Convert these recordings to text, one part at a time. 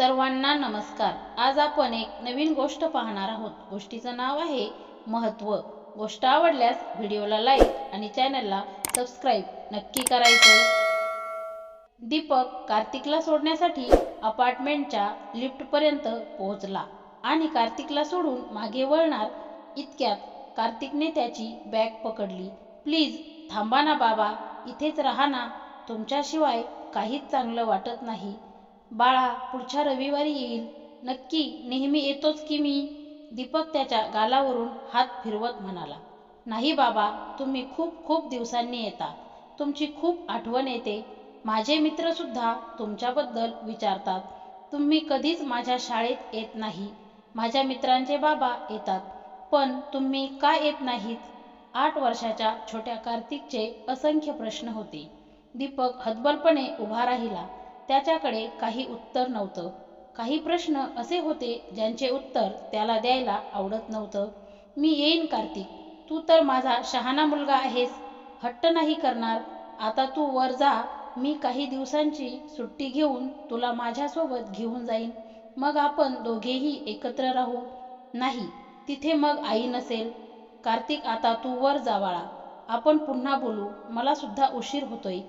सर्वांना नमस्कार. आज आपण एक नवीन गोष्ट पाहणार आहोत. गोष्टीचं नाव आहे महत्त्व गोष्ट आवडल्यास व्हिडिओला लाईक आणि चॅनलला सबस्क्राईब नक्की करायचं. दीपक कार्तिकला सोडण्यासाठी अपार्टमेंटच्या लिफ्टपर्यंत पोहोचला आणि कार्तिकला सोडून मागे वळणार इतक्यात कार्तिकने त्याची बॅग पकडली. प्लीज थांबा ना बाबा. इथेच राहा ना. तुमच्याशिवाय काहीच चांगलं वाटत नाही. बाळा पुढच्या रविवारी येईल. नक्की नेहमी येतोच की मी? दीपक त्याच्या गालावरून हात फिरवत म्हणाला. नाही बाबा तुम्ही खूप खूप दिवसांनी येता. तुमची खूप आठवण येते. माझे मित्रसुद्धा तुमच्याबद्दल विचारतात. तुम्ही कधीच माझ्या शाळेत येत नाही. माझ्या मित्रांचे बाबा येतात. पण तुम्ही का येत नाहीत? आठ वर्षाच्या छोट्या कार्तिकचे असंख्य प्रश्न होते. दीपक हतबलपणे उभा राहिला. त्याच्याकडे काही उत्तर नव्हतं. काही प्रश्न असे होते ज्यांचे उत्तर त्याला द्यायला आवडत नव्हतं. मी येईन कार्तिक. तू तर माझा शहाणा मुलगा आहेस. हट्ट नाही करणार. आता तू वर जा. मी काही दिवसांची सुट्टी घेऊन तुला माझ्यासोबत घेऊन जाईन. मग आपण दोघेही एकत्र राहू. नाही तिथे मग आई नसेल. कार्तिक आता तू वर जा बाळा. आपण पुन्हा बोलू. मला सुद्धा उशीर होतोय.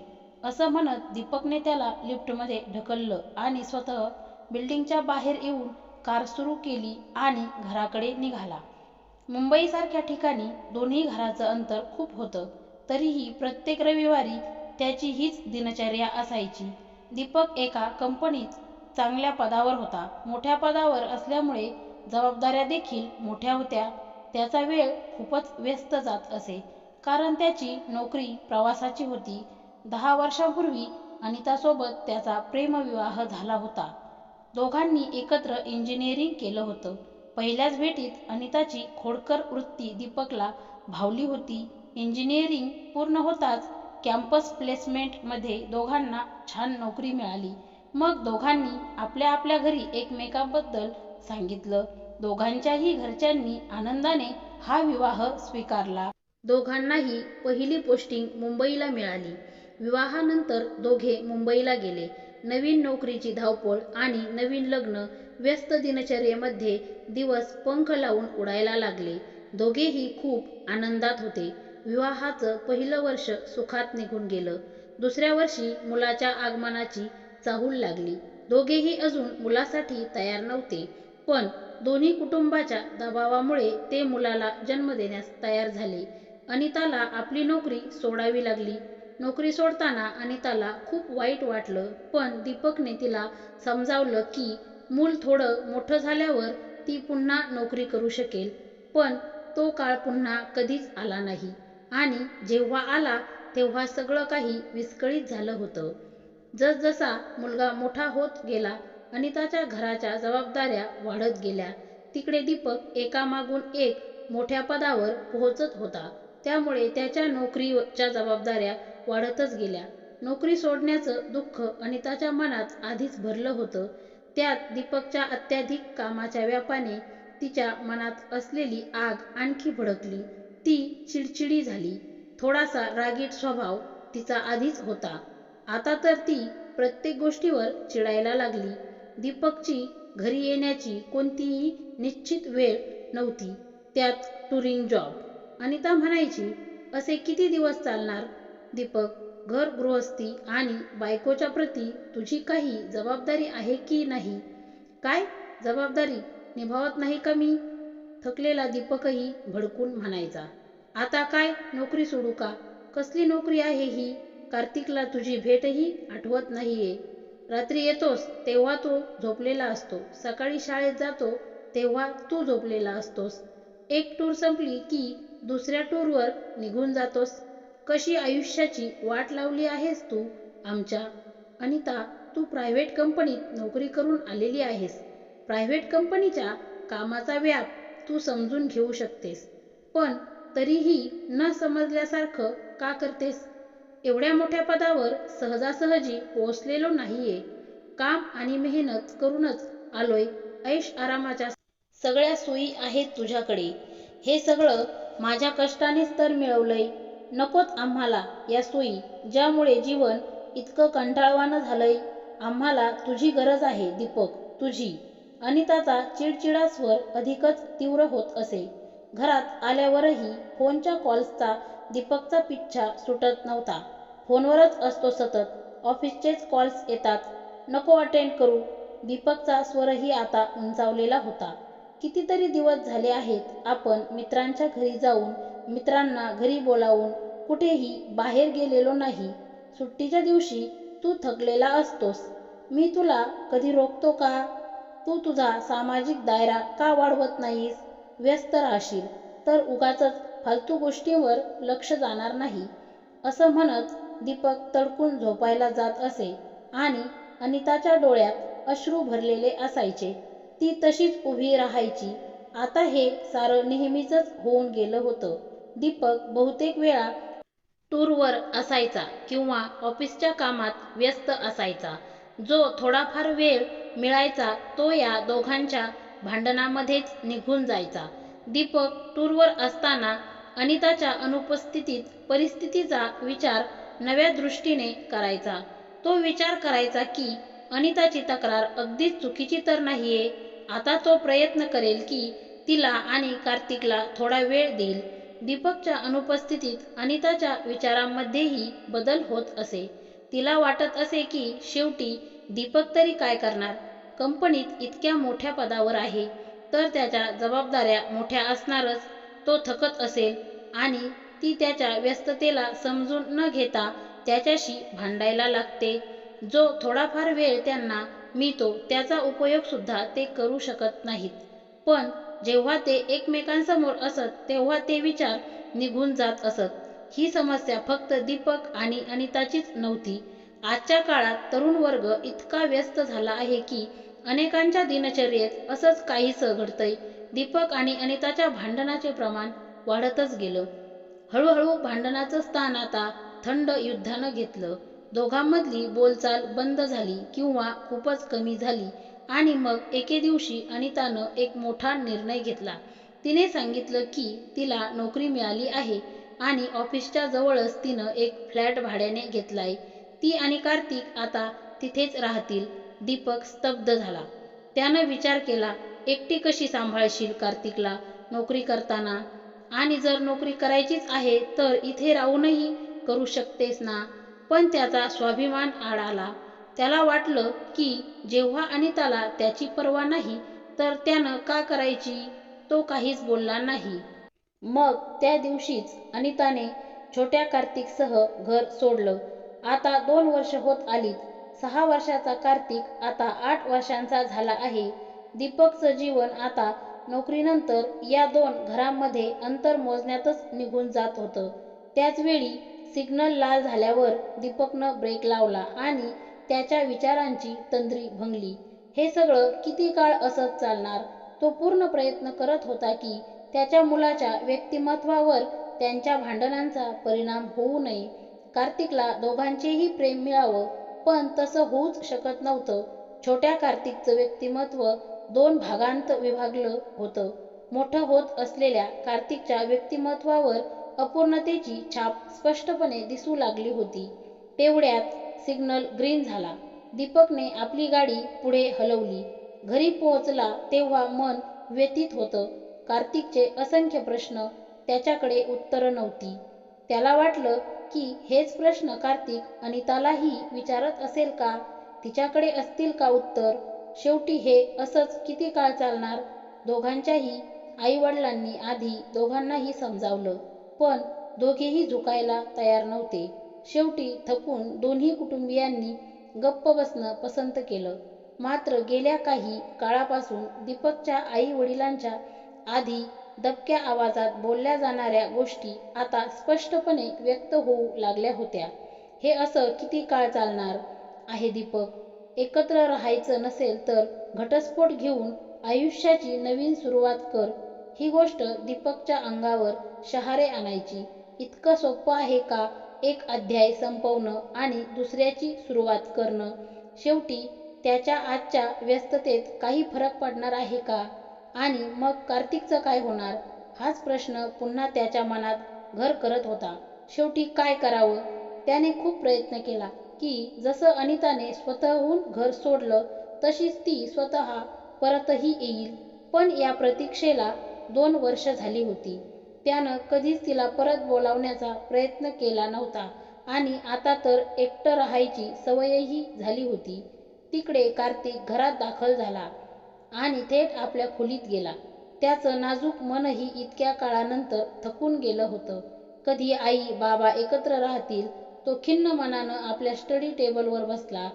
असं म्हणत दीपकने त्याला लिफ्टमध्ये ढकललं आणि स्वतः बिल्डिंगच्या बाहेर येऊन कार सुरू केली आणि घराकडे निघाला. मुंबईसारख्या ठिकाणी दोन्ही घराचं अंतर खूप होतं तरीही प्रत्येक रविवारी त्याची हीच दिनचर्या असायची. दीपक एका कंपनीत चांगल्या पदावर होता. मोठ्या पदावर असल्यामुळे जबाबदाऱ्या देखील मोठ्या होत्या. त्याचा वेळ खूपच व्यस्त जात असे कारण त्याची नोकरी प्रवासाची होती. दहा वर्षांपूर्वी अनितासोबत त्याचा प्रेमविवाह झाला होता. दोघांनी एकत्र इंजिनिअरिंग केलं होतं. पहिल्याच भेटीत अनिताची खोडकर वृत्ती दीपकला भावली होती. इंजिनिअरिंग पूर्ण होताच कॅम्पस प्लेसमेंटमध्ये दोघांना छान नोकरी मिळाली. मग दोघांनी आपल्या आपल्या घरी एकमेकांबद्दल सांगितलं. दोघांच्याही घरच्यांनी आनंदाने हा विवाह स्वीकारला. दोघांनाही पहिली पोस्टिंग मुंबईला मिळाली. विवाहानंतर दोघे मुंबईला गेले. नवीन नोकरीची धावपळ आणि नवीन लग्न व्यस्त दिनचर्येमध्ये दिवस पंख लावून उडायला लागले. दोघेही खूप आनंदात होते. विवाहाचं पहिलं वर्ष सुखात निघून गेलं. दुसऱ्या वर्षी मुलाच्या आगमनाची चाहूल लागली. दोघेही अजून मुलासाठी तयार नव्हते पण दोन्ही कुटुंबाच्या दबावामुळे ते मुलाला जन्म देण्यास तयार झाले. अनिताला आपली नोकरी सोडावी लागली. नोकरी सोडताना अनिताला खूप वाईट वाटलं पण दीपकने तिला समजावलं की मूल थोडं मोठं झाल्यावर ती पुन्हा नोकरी करू शकेल पण तो काळ पुन्हा कधीच आला नाही. आणि जेव्हा आला तेव्हा सगळं काही विस्कळीत झालं होतं. जसजसा मुलगा मोठा होत गेला अनिताच्या घराच्या जबाबदाऱ्या वाढत गेल्या. तिकडे दीपक एकामागून एक मोठ्या पदावर पोहोचत होता. त्यामुळे त्याच्या नोकरीच्या जबाबदाऱ्या वाढतच गेल्या. नोकरी सोडण्याचं दुःख अनिताच्या मनात आधीच भरलं होतं. त्यात दीपकच्या अत्याधिक कामाच्या व्यापाने तिच्या मनात असलेली आग आणखी भडकली. ती चिडचिडी झाली. थोडासा रागीट स्वभाव तिचा आधीच होता. आता तर ती प्रत्येक गोष्टीवर चिडायला लागली. दीपकची घरी येण्याची कोणतीही निश्चित वेळ नव्हती. त्यात टुरिंग जॉब अनिता म्हणायची असे किती दिवस चालणार? दीपक घर गृहस्थी आणि बायकोच्या प्रती तुझी काही जबाबदारी आहे की नाही? काय? जबाबदारी निभावत नाही का मी? थकलेला दीपकही भडकून म्हणायचा. आता काय? नोकरी सोडू का? कसली नोकरी आहे ही? कार्तिकला तुझी भेटही आठवत नाहीये. रात्री येतोस तेव्हा तो झोपलेला असतो. सकाळी शाळेत जातो तेव्हा तू झोपलेला असतोस. एक टूर संपली की दुसऱ्या टूरवर निघून जातोस. कशी आयुष्याची वाट लावली आहेस तू? आमच्या अनिता तू प्रायव्हेट कंपनीत नोकरी करून आलेली आहेस. प्रायव्हेट कंपनीच्या कामाचा व्याप तू समजून घेऊ शकतेस. पण तरीही न समजल्यासारखं का करतेस? एवढ्या मोठ्या पदावर सहजासहजी पोहोचलेलो नाहीये. काम आणि मेहनत करूनच आलोय ऐश आरामाच्या सगळ्या सोयी आहेत तुझ्याकडे. हे सगळं माझ्या कष्टानेच तर मिळवलंय. नकोत आम्हाला या सोयी ज्यामुळे जीवन इतकं कंटाळवानं झालंय. आम्हाला तुझी गरज आहे दीपक तुझी. अनिताचा चिडचिडा स्वर अधिकच तीव्र होत असे. घरात आल्यावरही फोनच्या कॉल्सचा दीपकचा पिच्छा सुटत नव्हता. फोनवरच असतो सतत. ऑफिसचेच कॉल्स येतात. नको अटेंड करू. दीपकचा स्वरही आता उंचावलेला होता. कितीतरी दिवस झाले आहेत आपण मित्रांच्या घरी जाऊन मित्रांना घरी बोलावून कुठेही बाहेर गेलेलो नाही. सुट्टीच्या दिवशी तू थकलेला असतोस. मी तुला कधी रोखतो का? तू तुझा सामाजिक दायरा का वाढवत नाहीस? व्यस्त राहशील तर उगाचच फालतू गोष्टींवर लक्ष जाणार नाही. असं म्हणत दीपक तडकून झोपायला जात असे आणि अनिताच्या डोळ्यात अश्रू भरलेले असायचे. ती तशीच उभी राहायची. आता हे सारं नेहमीचंच होऊन गेलं होतं. दीपक बहुतेक वेळा टूरवर असायचा किंवा ऑफिसच्या कामात व्यस्त असायचा. जो थोडाफार वेळ मिळायचा तो या दोघांच्या भांडणामध्येच निघून जायचा. दीपक टूरवर असताना अनिताच्या अनुपस्थितीत परिस्थितीचा विचार नव्या दृष्टीने करायचा. तो विचार करायचा की अनिताची तक्रार अगदीच चुकीची तर नाहीये. आता तो प्रयत्न करेल की तिला आणि कार्तिकला थोडा वेळ देईल. दीपकच्या अनुपस्थितीत अनिताच्या विचारांमध्येही बदल होत असे. तिला वाटत असे की शेवटी दीपक तरी काय करणार? कंपनीत इतक्या मोठ्या पदावर आहे तर त्याच्या जबाबदाऱ्या मोठ्या असणारच तो थकत असेल आणि ती त्याच्या व्यस्ततेला समजून न घेता त्याच्याशी भांडायला लागते. जो थोडाफार वेळ त्यांना मिळतो त्याचा उपयोग सुद्धा ते करू शकत नाहीत. पण जेव्हा ते एकमेकांसमोर असत तेव्हा ते विचार निघून जात असत. ही समस्या फक्त दीपक आणि अनिताचीच नव्हती. आजच्या काळात तरुण वर्ग इतका व्यस्त झाला आहे की अनेकांच्या दिनचर्येत असंच काहीसं घडतंय. दीपक आणि अनिताच्या भांडणाचे प्रमाण वाढतच गेलं. हळूहळू भांडणाचं स्थान आता थंड युद्धानं घेतलं. दोघांमधली बोलचाल बंद झाली किंवा खूपच कमी झाली. आणि मग एके दिवशी अनितानं एक मोठा निर्णय घेतला. तिने सांगितलं की तिला नोकरी मिळाली आहे आणि ऑफिसच्या जवळच तिनं एक फ्लॅट भाड्याने घेतलाय. ती आणि कार्तिक आता तिथेच राहतील. दीपक स्तब्ध झाला. त्यानं विचार केला एकटी कशी सांभाळशील कार्तिकला नोकरी करताना? आणि जर नोकरी करायचीच आहे तर इथे राहूनही करू शकतेस ना? पण त्याचा स्वाभिमान आड आला. त्याला वाटलं की जेव्हा अनिताला त्याची पर्वा नाही तर त्यानं का करायची? तो काहीच बोलला नाही. मग त्या दिवशीच अनिताने छोट्या कार्तिकसह घर सोडलं. आता दोन वर्ष होत आलीत. सहा वर्षाचा कार्तिक आता आठ वर्षांचा झाला आहे. दीपकचं जीवन आता नोकरीनंतर या दोन घरांमध्ये अंतर मोजण्यातच निघून जात होतं. त्याचवेळी सिग्नल लाल झाल्यावर दीपकनं ब्रेक लावला आणि त्याच्या विचारांची तंद्री भंगली. हे सगळं किती काळ असंच चालणार? तो पूर्ण प्रयत्न करत होता की त्याच्या मुलाच्या व्यक्तिमत्वावर त्यांच्या भांडणांचा परिणाम होऊ नये. कार्तिकला दोघांचेही प्रेम मिळावं पण तसं होऊच शकत नव्हतं. छोट्या कार्तिकचं व्यक्तिमत्व दोन भागांत विभागलं होतं. मोठं होत असलेल्या कार्तिकच्या व्यक्तिमत्वावर अपूर्णतेची छाप स्पष्टपणे दिसू लागली होती. तेवढ्यात सिग्नल ग्रीन झाला. दीपकने आपली गाडी पुढे हलवली. घरी पोहोचला तेव्हा मन व्यतीत होतं. कार्तिकचे असंख्य प्रश्न त्याच्याकडे उत्तरं नव्हती. त्याला वाटलं की हेच प्रश्न कार्तिक अनितालाही विचारत असेल का? तिच्याकडे असतील का उत्तर? शेवटी हे असंच किती काळ चालणार? दोघांच्याही आईवडिलांनी आधी दोघांनाही समजावलं. पण दोघेही झुकायला तयार नव्हते. शेवटी थकून दोन्ही कुटुंबियांनी गप्प बसणं पसंत केलं. मात्र गेल्या काही काळापासून दीपकच्या आई वडिलांच्या आधी दबक्या आवाजात बोलल्या जाणाऱ्या गोष्टी आता स्पष्टपणे व्यक्त होऊ लागल्या होत्या. हे असं किती काळ चालणार आहे दीपक? एकत्र राहायचं नसेल तर घटस्फोट घेऊन आयुष्याची नवीन सुरुवात कर. ही गोष्ट दीपकच्या अंगावर शहारे आणायची. इतकं सोपं आहे का एक अध्याय संपवणं आणि दुसऱ्याची सुरुवात करणं. शेवटी त्याच्या आजच्या व्यस्ततेत काही फरक पडणार आहे का? आणि मग कार्तिकचं काय होणार? हाच प्रश्न पुन्हा त्याच्या मनात घर करत होता. शेवटी काय करावं? त्याने खूप प्रयत्न केला की जसं अनिताने स्वतःहून घर सोडलं तशीच ती स्वतः परतही येईल. पण या प्रतीक्षेला दोन वर्ष झाली होती. त्यानं कधीच तिला परत बोलावण्याचा प्रयत्न केला नव्हता. आणि आता तर एकटं राहायची सवयही झाली होती. तिकडे कार्तिक घरात दाखल झाला आणि थेट आपल्या खोलीत गेला. त्याचं नाजूक मनही इतक्या काळानंतर थकून गेलं होतं. कधी आई बाबा एकत्र राहतील तो खिन्न मनानं आपल्या स्टडी टेबलवर बसला.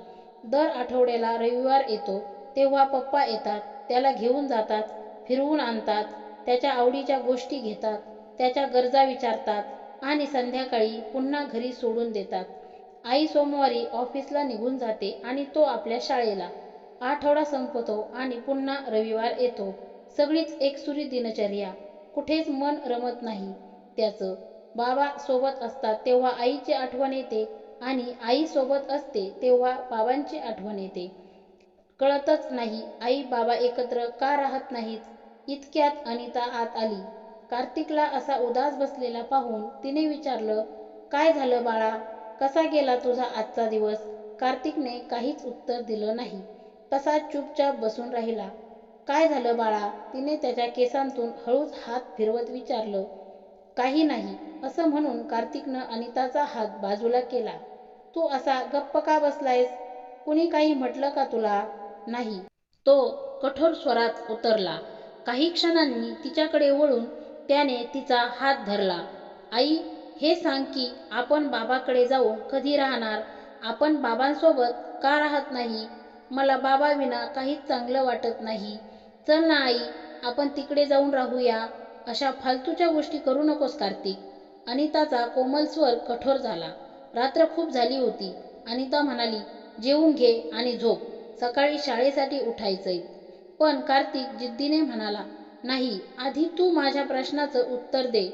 दर आठवड्याला रविवार येतो तेव्हा पप्पा येतात त्याला घेऊन जातात फिरवून आणतात त्याच्या आवडीच्या गोष्टी घेतात. त्याच्या गरजा विचारतात आणि संध्याकाळी पुन्हा घरी सोडून देतात. आई सोमवारी ऑफिसला निघून जाते आणि तो आपल्या शाळेला. आठवडा संपतो आणि पुन्हा रविवार येतो. सगळीच एकसुरी दिनचर्या. कुठेच मन रमत नाही. त्याचं बाबा सोबत असतात तेव्हा आईची आठवण येते आणि आई सोबत असते तेव्हा बाबांची आठवण येते. कळतच नाही आई बाबा एकत्र का राहत नाहीत. इतक्यात अनिता आत आली. कार्तिकला असा उदास बसलेला पाहून तिने विचारलं काय झालं बाळा? कसा गेला तुझा आजचा दिवस? कार्तिकने काहीच उत्तर दिलं नाही. तसा चुपचाप बसून राहिला. काय झालं बाळा? तिने त्याच्या केसांतून हळूच हात फिरवत विचारलं. काही नाही असं म्हणून कार्तिकनं अनिताचा हात बाजूला केला. तू असा गप्प का बसलायस? कुणी काही म्हटलं का तुला? नाही. तो कठोर स्वरात उतरला. काही क्षणांनी तिच्याकडे वळून त्याने तिचा हात धरला. आई हे सांग की आपण बाबाकडे जाऊन कधी राहणार? आपण बाबांसोबत का राहत नाही? मला बाबा विना काहीच चांगलं वाटत नाही. चल ना आई आपण तिकडे जाऊन राहूया. अशा फालतूच्या गोष्टी करू नकोस कार्तिक. अनिताचा कोमल स्वर कठोर झाला. रात्र खूप झाली होती. अनिता म्हणाली जेवून घे आणि झोप. सकाळी शाळेसाठी उठायचंय. पण कार्तिक जिद्दीने म्हणाला नाही आधी तू माझ्या प्रश्नाचं उत्तर दे.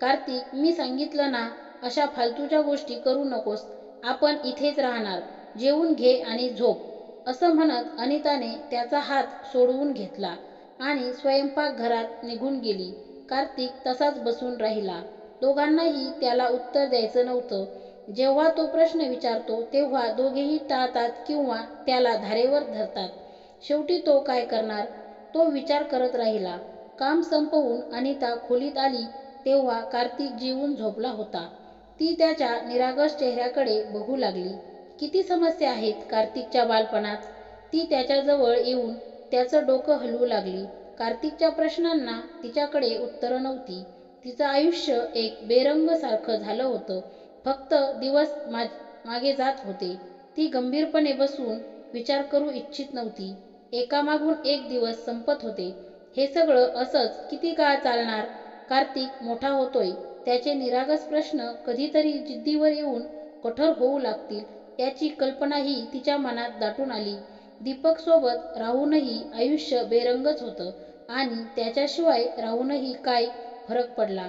कार्तिक मी सांगितलं ना अशा फालतूच्या गोष्टी करू नकोस. आपण इथेच राहणार. जेवून घे आणि झोप. असं म्हणत अनिताने त्याचा हात सोडवून घेतला आणि स्वयंपाकघरात निघून गेली. कार्तिक तसाच बसून राहिला. दोघांनाही त्याला उत्तर द्यायचं नव्हतं. जेव्हा तो प्रश्न विचारतो तेव्हा दोघेही टाळतात किंवा त्याला धारेवर धरतात. शेवटी तो काय करणार? तो विचार करत राहिला. काम संपवून अनिता खोलीत आली तेव्हा कार्तिक जीवून झोपला होता. ती त्याच्या निरागस चेहऱ्याकडे बघू लागली. किती समस्या आहेत कार्तिकच्या बालपणात? ती त्याच्याजवळ येऊन त्याचं डोकं हलवू लागली. कार्तिकच्या प्रश्नांना तिच्याकडे उत्तरं नव्हती. तिचं आयुष्य एक बेरंगसारखं झालं होतं. फक्त दिवस मागे जात होते. ती गंभीरपणे बसून विचार करू इच्छित नव्हती. एकामागून एक दिवस संपत होते. हे सगळं असंच किती काळ चालणार? कार्तिक मोठा होतोय. त्याचे निरागस प्रश्न कधीतरी जिद्दीवर येऊन कठोर होऊ लागतील याची कल्पनाही तिच्या मनात दाटून आली. दीपक सोबत राहूनही आयुष्य बेरंगच होतं आणि त्याच्याशिवाय राहूनही काय फरक पडला?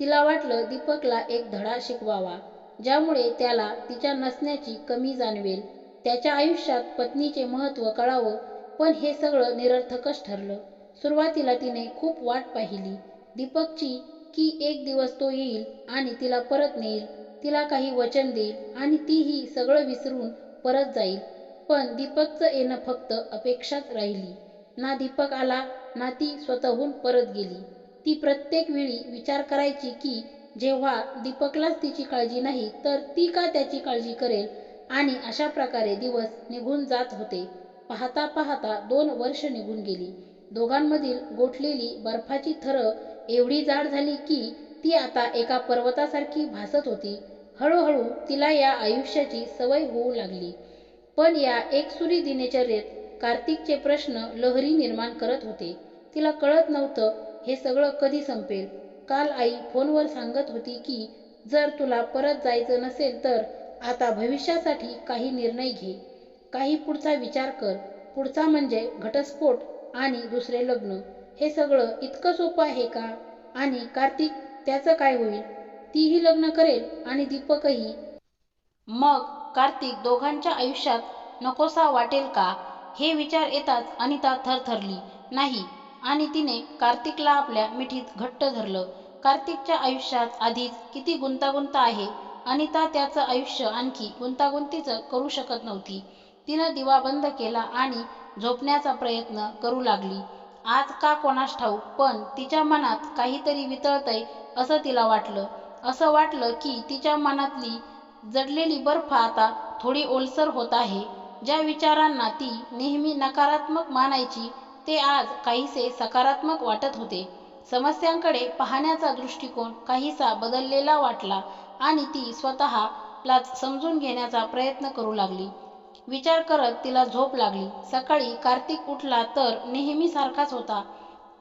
तिला वाटलं दीपकला एक धडा शिकवावा ज्यामुळे त्याला तिच्या नसण्याची कमी जाणवेल. त्याच्या आयुष्यात पत्नीचे महत्त्व कळावं पण हे सगळं निरर्थकच ठरलं. सुरुवातीला तिने खूप वाट पाहिली. दीपकची की एक दिवस तो येईल आणि तिला परत नेईल तिला काही वचन देईल आणि तीही सगळं विसरून परत जाईल. पण दीपकचं येणं फक्त अपेक्षाच राहिली. ना दीपक आला ना ती स्वतःहून परत गेली. ती प्रत्येक वेळी विचार करायची की जेव्हा दीपकलाच तिची काळजी नाही तर ती का त्याची काळजी करेल? आणि अशा प्रकारे दिवस निघून जात होते. पाहता पाहता दोन वर्ष निघून गेली. दोघांमधील गोठलेली बर्फाची थरं एवढी जाड झाली की ती आता एका पर्वतासारखी भासत होती. हळूहळू तिला या आयुष्याची सवय होऊ लागली. पण या एकसुरी दिनचर्येत कार्तिकचे प्रश्न लहरी निर्माण करत होते. तिला कळत नव्हतं हे सगळं कधी संपेल. काल आई फोनवर सांगत होती की जर तुला परत जायचं नसेल तर आता भविष्यासाठी काही निर्णय घे. काही पुढचा विचार कर. पुढचा म्हणजे घटस्फोट आणि दुसरे लग्न. हे सगळं इतकं सोपं आहे का? आणि कार्तिक त्याचं काय होईल? तीही लग्न करेल आणि दीपकही. मग कार्तिक दोघांच्या आयुष्यात नकोसा वाटेल का? हे विचार येताच अनिता थरथरली. नाही. आणि तिने कार्तिकला आपल्या मिठीत घट्ट धरलं. कार्तिकच्या आयुष्यात आधीच किती गुंतागुंत आहे. अनिता त्याचं आयुष्य आणखी गुंतागुंतीचं करू शकत नव्हती. तिनं दिवा बंद केला आणि झोपण्याचा प्रयत्न करू लागली. आज का कोणास ठाऊक पण तिच्या मनात काहीतरी वितळतंय असं तिला वाटलं. असं वाटलं की तिच्या मनातली जडलेली बर्फ आता थोडी ओलसर होत आहे. ज्या विचारांना ती नेहमी नकारात्मक मानायची ते आज काहीसे सकारात्मक वाटत होते. समस्यांकडे पाहण्याचा दृष्टिकोन काहीसा बदललेला वाटला आणि ती स्वतःलाच समजून घेण्याचा प्रयत्न करू लागली. विचार करत तिला झोप लागली. सकाळी कार्तिक उठला तर नेहमीसारखाच होता.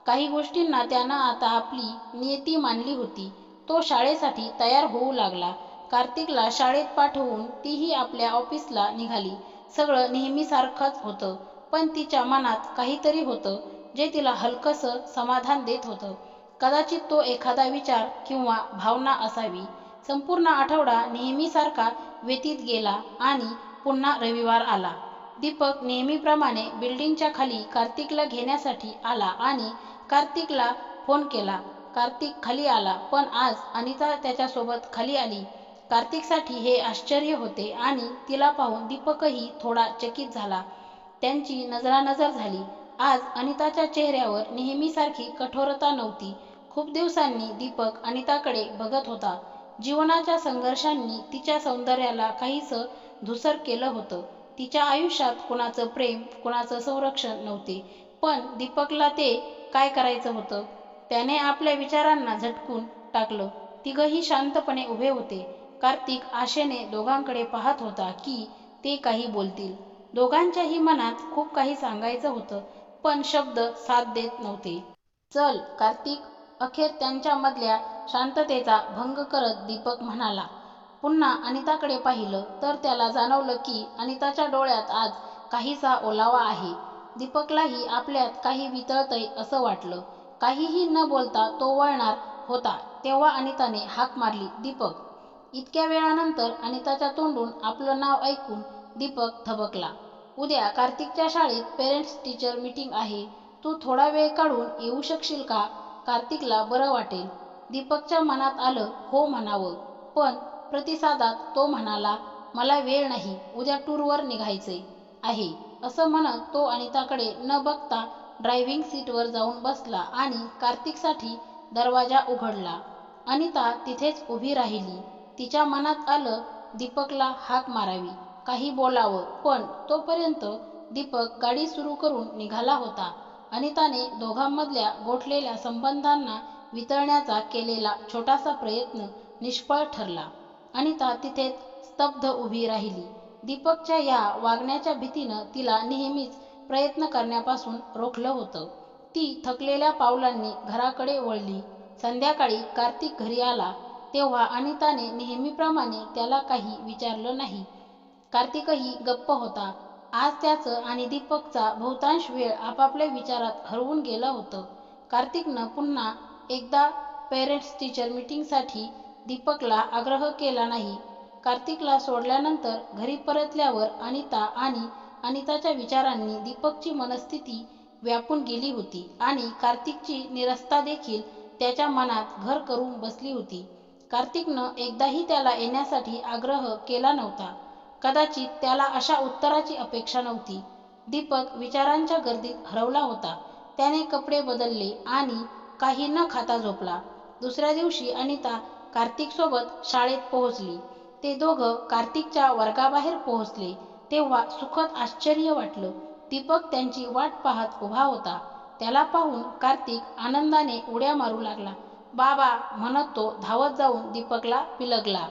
काही गोष्टींना त्यानं आता आपली नियती मानली होती. तो शाळेसाठी तयार होऊ लागला. कार्तिकला शाळेत पाठवून तीही आपल्या ऑफिसला निघाली. सगळं नेहमीसारखंच होतं. पण तिच्या मनात काहीतरी होतं जे तिला हलकंसं समाधान देत होतं. कदाचित तो एखादा विचार किंवा भावना असावी. संपूर्ण आठवडा नेहमीसारखा व्यतीत गेला आणि पुन्हा रविवार आला. दीपक नेहमीप्रमाणे बिल्डिंगच्या खाली कार्तिकला घेण्यासाठी आला आणि कार्तिकला फोन केला. कार्तिक खाली आला पण आज अनिता त्याच्यासोबत खाली आली. कार्तिकसाठी हे आश्चर्य होते आणि तिला पाहून दीपकही थोडा चकित झाला. त्यांची नजरानजर झाली. आज अनिताच्या चेहऱ्यावर नेहमीसारखी कठोरता नव्हती. खूप दिवसांनी दीपक अनिताकडे बघत होता. जीवनाच्या संघर्षांनी तिच्या सौंदर्याला काहीसं धुसर केलं होतं. तिच्या आयुष्यात कुणाचं प्रेम कुणाचं संरक्षण नव्हते. पण दीपकला ते काय करायचं होतं? त्याने आपल्या विचारांना झटकून टाकलं. तिघही शांतपणे उभे होते. कार्तिक आशेने दोघांकडे पाहत होता की ते काही बोलतील. दोघांच्याही मनात खूप काही सांगायचं होतं पण शब्द साथ देत नव्हते. चल कार्तिक. अखेर त्यांच्यामधल्या शांततेचा भंग करत दीपक म्हणाला पुन्हा अनिताकडे पाहिलं तर त्याला जाणवलं की अनिताच्या डोळ्यात आज काहीसा ओलावा आहे. दीपकलाही आपल्यात काही वितळतंय असं वाटलं. काहीही न बोलता तो वळणार होता तेव्हा अनिताने हाक मारली दीपक. इतक्या वेळानंतर अनिताच्या तोंडून आपलं नाव ऐकून दीपक थबकला. उद्या कार्तिकच्या शाळेत पेरेंट्स टीचर मीटिंग आहे. तू थोडा वेळ काढून येऊ शकशील का? कार्तिकला बरं वाटेल. दीपकच्या मनात आलं हो म्हणावं. पण प्रतिसादात तो म्हणाला मला वेळ नाही उद्या टूरवर निघायचे आहे. असं म्हणत तो अनिताकडे न बघता ड्रायव्हिंग सीटवर जाऊन बसला आणि कार्तिकसाठी दरवाजा उघडला. अनिता तिथेच उभी राहिली. तिच्या मनात आलं दीपकला हाक मारावी काही बोलावं पण तोपर्यंत दीपक गाडी सुरू करून निघाला होता. अनिताने दोघांमधल्या गोठलेल्या संबंधांना वितळण्याचा केलेला छोटासा प्रयत्न निष्फळ ठरला. अनिता तिथेच स्तब्ध उभी राहिली. दीपकच्या या वागण्याच्या भीतीनं तिला नेहमीच प्रयत्न करण्यापासून रोखलं होतं. ती थकलेल्या पावलांनी घराकडे वळली. संध्याकाळी कार्तिक घरी आला. तेव्हा अनिताने नेहमीप्रमाणे त्याला काही विचारलं नाही. कार्तिकही गप्प होता. आज त्याचं आणि दीपकचा बहुतांश वेळ आपापल्या विचारात हरवून गेलं होतं. कार्तिकनं पुन्हा एकदा पेरेंट्स टीचर मीटिंगसाठी दीपकला आग्रह केला नाही. कार्तिकला सोडल्यानंतर घरी परतल्यावर अनिता आणि अनिताच्या विचारांनी दीपकची मनस्थिती व्यापून गेली होती आणि कार्तिकची निरस्ता देखील त्याच्या मनात घर करून बसली होती. कार्तिकनं एकदाही त्याला येण्यासाठी आग्रह केला नव्हता. कदाचित त्याला अशा उत्तराची अपेक्षा नव्हती. दीपक विचारांच्या गर्दीत हरवला होता. त्याने कपडे बदलले आणि काही न खाता झोपला. दुसऱ्या दिवशी अनिता कार्तिकसोबत शाळेत पोहोचली. ते दोघं कार्तिकच्या वर्गाबाहेर पोहोचले तेव्हा सुखद आश्चर्य वाटलं. दीपक त्यांची वाट पाहत उभा होता. त्याला पाहून कार्तिक आनंदाने उड्या मारू लागला. बाबा म्हणत तो धावत जाऊन दीपकला पिलगला.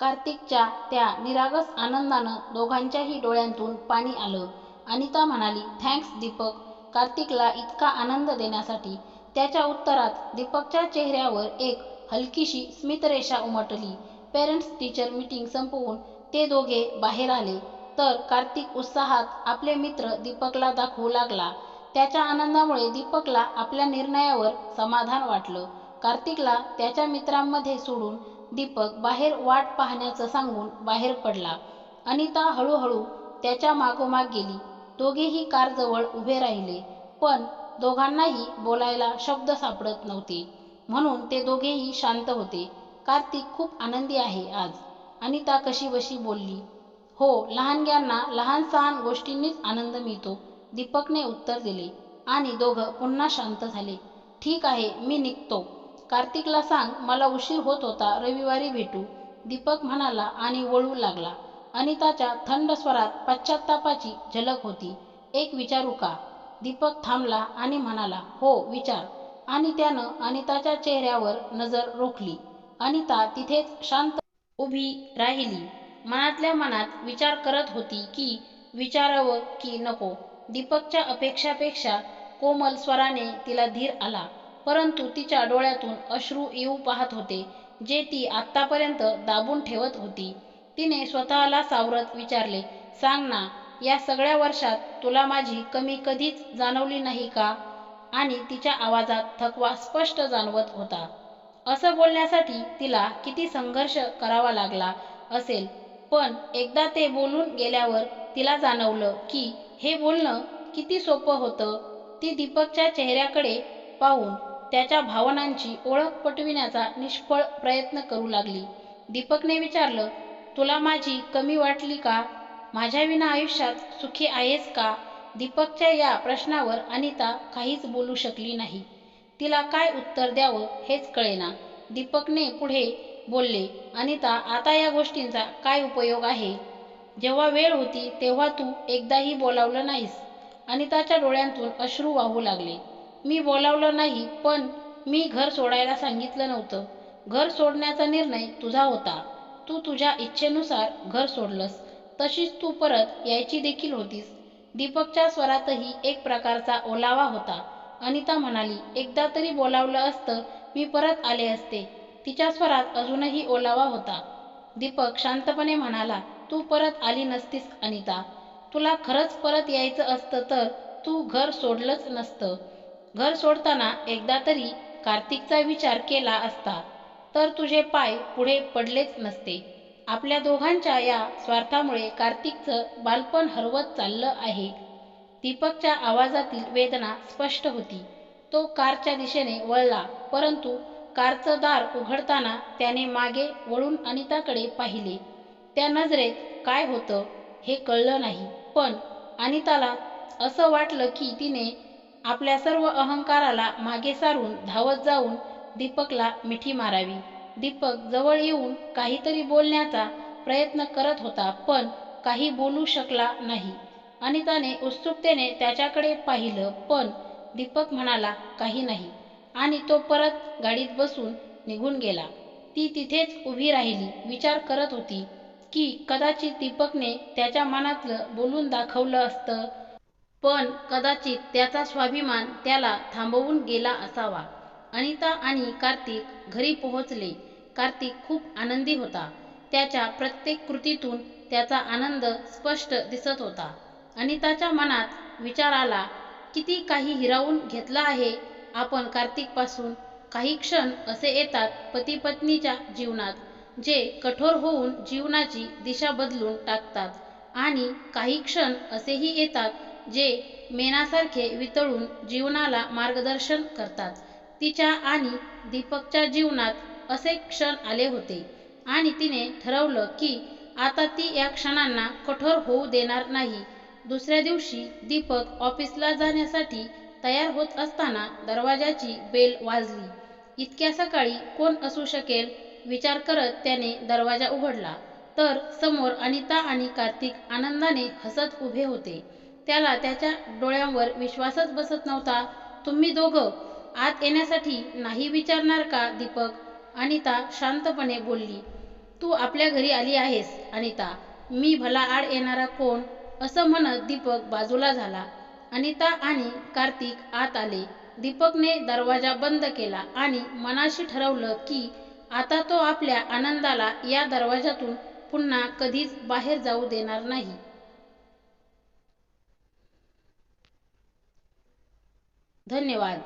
कार्तिकच्या त्या निरागस आनंदानं दोघांच्याही डोळ्यांतून पाणी आलं. अनिता म्हणाली थँक्स दीपक. कार्तिकला इतका आनंद देण्यासाठी. त्याच्या उत्तरात दीपकच्या चेहऱ्यावर एक हलकीशी स्मितरेषा उमटली. पेरेंट्स टीचर मीटिंग संपवून ते दोघे बाहेर आले. तर कार्तिक उत्साहात आपले मित्र दीपकला दाखवू लागला. त्याच्या आनंदामुळे दीपकला आपल्या निर्णयावर समाधान वाटलं. कार्तिकला त्याच्या मित्रांमध्ये सोडून दीपक बाहेर वाट पाहण्याचं सांगून बाहेर पडला. अनिता हळूहळू त्याच्या मागोमाग गेली. दोघेही कारजवळ उभे राहिले. पण दोघांनाही बोलायला शब्द सापडत नव्हते. म्हणून ते दोघेही शांत होते. कार्तिक खूप आनंदी आहे आज. अनिता कशी बशी बोलली हो लहानग्यांना लहान सहान गोष्टींनीच आनंद मिळतो दीपकने उत्तर दिले. आणि दोघं पुन्हा शांत झाले. ठीक आहे मी निघतो. कार्तिकला सांग मला उशीर होत होता रविवारी भेटू. दीपक म्हणाला आणि वळू लागला. अनिताच्या थंड स्वरात पश्चात्तापाची झलक होती. एक विचारू का? दीपक थांबला आणि म्हणाला हो विचार. आणि त्यानं अनिताच्या चेहऱ्यावर नजर रोखली. अनिता तिथेच शांत उभी राहिली. मनातल्या मनात विचार करत होती की विचारावं की नको. दीपकच्या अपेक्षापेक्षा कोमल स्वराने तिला धीर आला. परंतु तिच्या डोळ्यातून अश्रू येऊ पाहत होते जे ती आत्तापर्यंत दाबून ठेवत होती. तिने स्वतःला सावरत विचारले सांग ना या सगळ्या वर्षात तुला माझी कमी कधीच जाणवली नाही का? आणि तिच्या आवाजात थकवा स्पष्ट जाणवत होता. असं बोलण्यासाठी तिला किती संघर्ष करावा लागला असेल पण एकदा ते बोलून गेल्यावर तिला जाणवलं की हे बोलणं किती सोपं होतं. ती दीपकच्या चेहऱ्याकडे पाहून त्याच्या भावनांची ओळख पटविण्याचा निष्फळ प्रयत्न करू लागली. दीपकने विचारलं तुला माझी कमी वाटली का? माझ्या विना आयुष्यात सुखी आहेस का? दीपकच्या या प्रश्नावर अनिता काहीच बोलू शकली नाही. तिला काय उत्तर द्यावं हेच कळेना. दीपकने पुढे बोलले अनिता आता या गोष्टींचा काय उपयोग आहे? जेव्हा वेळ होती तेव्हा तू एकदाही बोलावलं नाहीस. अनिताच्या डोळ्यांतून अश्रू वाहू लागले. मी बोलावलं नाही पण मी घर सोडायला सांगितलं नव्हतं. घर सोडण्याचा निर्णय तुझा होता. तू तुझ्या इच्छेनुसार घर सोडलंस. तशीच तू परत यायची देखील होतीस. दीपकच्या स्वरातही एक प्रकारचा ओलावा होता. अनिता म्हणाली एकदा तरी बोलावलं असतं मी परत आले असते. तिच्या स्वरात अजूनही ओलावा होता. दीपक शांतपणे म्हणाला तू परत आली नसतीस अनिता. तुला खरंच परत यायचं असतं तर तू घर सोडलंच नसतं. घर सोडताना एकदा तरी कार्तिकचा विचार केला असता. तर तुझे पाय पुढे पडलेच नसते. आपल्या दोघांच्या या स्वार्थामुळे कार्तिकचं बालपण हरवत चाललं आहे. दीपकच्या आवाजातील वेदना स्पष्ट होती. तो कारच्या दिशेने वळला परंतु कारचं दार उघडताना त्याने मागे वळून अनिताकडे पाहिले. त्या नजरेत काय होतं हे कळलं नाही पण अनिताला असं वाटलं की तिने आपल्या सर्व अहंकाराला मागे सारून धावत जाऊन दीपकला मिठी मारावी. दीपक जवळ येऊन काहीतरी बोलण्याचा प्रयत्न करत होता पण काही बोलू शकला नाही. अनिताने उत्सुकतेने त्याच्याकडे पाहिलं पण दीपक म्हणाला काही नाही. आणि तो परत गाडीत बसून निघून गेला. ती तिथेच उभी राहिली विचार करत होती की कदाचित दीपकने त्याच्या मनातलं बोलून दाखवलं असतं पण कदाचित त्याचा स्वाभिमान त्याला थांबवून गेला असावा. अनिता आणि कार्तिक घरी पोहोचले. कार्तिक खूप आनंदी होता. त्याच्या प्रत्येक कृतीतून त्याचा आनंद स्पष्ट दिसत होता. अनिताच्या मनात विचार आला किती काही हिरावून घेतला आहे. आपण कार्तिकपासून काही क्षण असे येतात पती पत्नीच्या जीवनात जे कठोर होऊन जीवनाची दिशा बदलून टाकतात आणि काही क्षण असेही येतात जे मेनासारखे वितळून जीवनाला मार्गदर्शन करतात. तिच्या आणि दीपकच्या जीवनात असे क्षण आले होते. आणि तिने ठरवलं की आता ती या क्षणांना कठोर होऊ देणार नाही. दुसऱ्या दिवशी दीपक ऑफिसला जाण्यासाठी तयार होत असताना दरवाजाची बेल वाजली. इतक्या सकाळी कोण असू शकेल? विचार करत त्याने दरवाजा उघडला. तर समोर अनिता आणि कार्तिक आनंदाने हसत उभे होते. त्याला त्याच्या डोळ्यांवर विश्वासच बसत नव्हता. तुम्ही दोघं आत येण्यासाठी नाही विचारणार का दीपक? अनिता शांतपणे बोलली तू आपल्या घरी आली आहेस अनिता. मी भला आड येणारा कोण? असं म्हणत दीपक बाजूला झाला. अनिता आणि कार्तिक आत आले. दीपकने दरवाजा बंद केला आणि मनाशी ठरवलं की आता तो आपल्या आनंदाला या दरवाजातून पुन्हा कधीच बाहेर जाऊ देणार नाही. धन्यवाद.